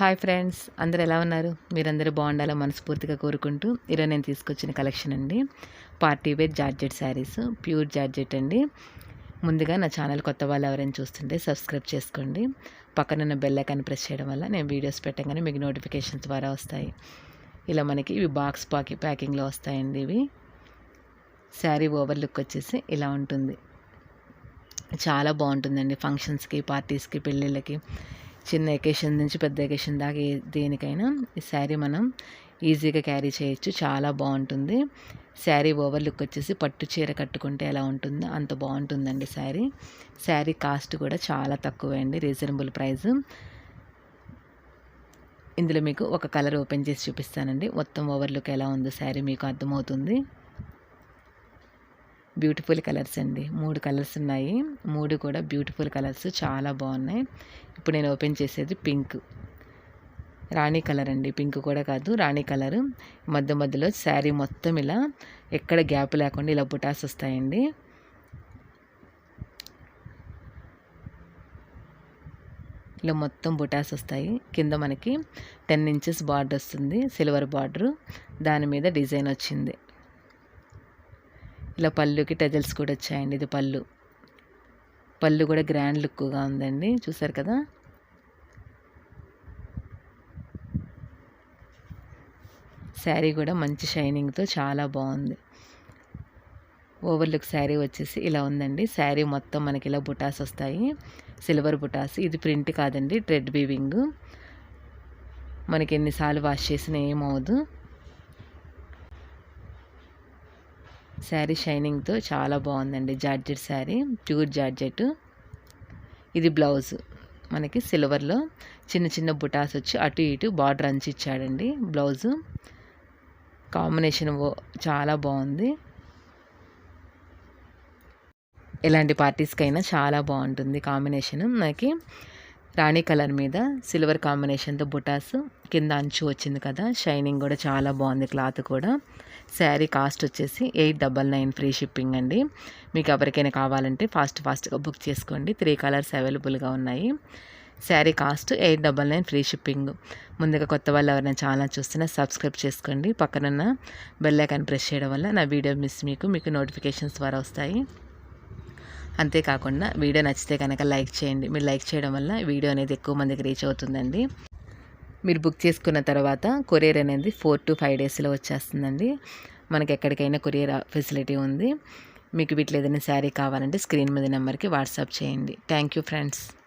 Hi friends అందరు ఎలా ఉన్నారు? మీరందరూ బాగుండాలో మనస్ఫూర్తిగా కోరుకుంటూ ఈరోజు నేను తీసుకొచ్చిన కలెక్షన్ అండి. Party wear georgette saris pure georgette అండి. ముందుగా నా ఛానల్ కొత్త వాళ్ళు ఎవరైనా చూస్తుంటే సబ్స్క్రైబ్ చేసుకోండి. పక్కనున్న బెల్ ఐకాన్ ప్రెస్ చేయడం వల్ల నేను వీడియోస్ పెట్టగానే మీకు నోటిఫికేషన్స్ ద్వారా వస్తాయి. ఇలా మనకి ఇవి బాక్స్ పాకి ప్యాకింగ్లో వస్తాయండి ఇవి. శారీ ఓవర్ లుక్ వచ్చేసి ఇలా ఉంటుంది. చాలా బాగుంటుందండి ఫంక్షన్స్కి పార్టీస్కి పెళ్ళిళ్ళకి. చిన్న ఎకేషన్ నుంచి పెద్ద ఎకేషన్ దాకా దేనికైనా ఈ శారీ మనం ఈజీగా క్యారీ చేయొచ్చు. చాలా బాగుంటుంది. శారీ ఓవర్ లుక్ వచ్చేసి పట్టు చీర కట్టుకుంటే ఎలా ఉంటుందో అంత బాగుంటుందండి శారీ. శారీ కాస్ట్ కూడా చాలా తక్కువే అండి రీజనబుల్ ప్రైస్. ఇందులో మీకు ఒక కలర్ ఓపెన్ చేసి చూపిస్తానండి. మొత్తం ఓవర్ లుక్ ఎలా ఉందో శారీ మీకు అర్థమవుతుంది. బ్యూటిఫుల్ కలర్స్ అండి. మూడు కలర్స్ ఉన్నాయి. మూడు కూడా బ్యూటిఫుల్ కలర్స్. చాలా బాగున్నాయి. ఇప్పుడు నేను ఓపెన్ చేసేది పింక్. రాణి కలర్ అండి. పింక్ కూడా కాదు రాణి కలర్. మధ్య మధ్యలో శారీ మొత్తం ఇలా ఎక్కడ గ్యాప్ లేకుండా ఇలా బుటాస్ వస్తాయండి. ఇలా మొత్తం బుటాస్ వస్తాయి. కింద మనకి టెన్ ఇంచెస్ బార్డర్ వస్తుంది. Silver border. దాని మీద డిజైన్ వచ్చింది. ఇలా పళ్ళుకి టజల్స్ కూడా వచ్చాయండి. ఇది పళ్ళు. పళ్ళు కూడా గ్రాండ్ లుక్గా ఉందండి. చూసారు కదా? శారీ కూడా మంచి షైనింగ్తో చాలా బాగుంది. ఓవర్లుక్ శారీ వచ్చేసి ఇలా ఉందండి. శారీ మొత్తం మనకి ఇలా బుటాస్ వస్తాయి. సిల్వర్ బుటాస్. ఇది ప్రింట్ కాదండి. ట్రెడ్ బీవింగ్ మనకి ఎన్నిసార్లు వాష్ చేసినా ఏమవుదు శారీ షైనింగ్తో చాలా బాగుందండి జార్జెట్ శారీ ప్యూర్ జార్జెట్. ఇది బ్లౌజ్. మనకి సిల్వర్లో చిన్న చిన్న బుటాస్ వచ్చి అటు ఇటు బార్డర్ అంచి ఇచ్చాడండి బ్లౌజు. కాంబినేషన్ చాలా బాగుంది. ఎలాంటి పార్టీస్కైనా చాలా బాగుంటుంది కాంబినేషన్. మనకి రాణి కలర్ మీద సిల్వర్ కాంబినేషన్తో బుటాస్. కింద అంచు వచ్చింది కదా షైనింగ్ కూడా చాలా బాగుంది క్లాత్ కూడా. శారీ కాస్ట్ వచ్చేసి eight double nine free shipping అండి. మీకు ఎవరికైనా కావాలంటే ఫాస్ట్ ఫాస్ట్గా బుక్ చేసుకోండి. త్రీ కలర్స్ అవైలబుల్గా ఉన్నాయి. Sari cost eight double nine free shipping. ముందుగా కొత్త వాళ్ళు ఎవరైనా ఛానల్ చూస్తున్నా సబ్స్క్రైబ్ చేసుకోండి. పక్కనున్న బెల్ ఐకాన్ ప్రెస్ చేయడం వల్ల నా వీడియో మిస్ మీకు మీకు నోటిఫికేషన్స్ ద్వారా వస్తాయి. అంతేకాకుండా వీడియో నచ్చితే కనుక లైక్ చేయండి. మీరు లైక్ చేయడం వల్ల వీడియో అనేది ఎక్కువ మందికి రీచ్ అవుతుందండి. మీరు బుక్ చేసుకున్న తర్వాత కొరియర్ అనేది ఫోర్ టు ఫైవ్ డేస్లో వచ్చేస్తుందండి. మనకి ఎక్కడికైనా కొరియర్ ఫెసిలిటీ ఉంది. మీకు వీటిలో ఏదైనా శారీ కావాలంటే స్క్రీన్ మీద నెంబర్కి వాట్సాప్ చేయండి. Thank you friends.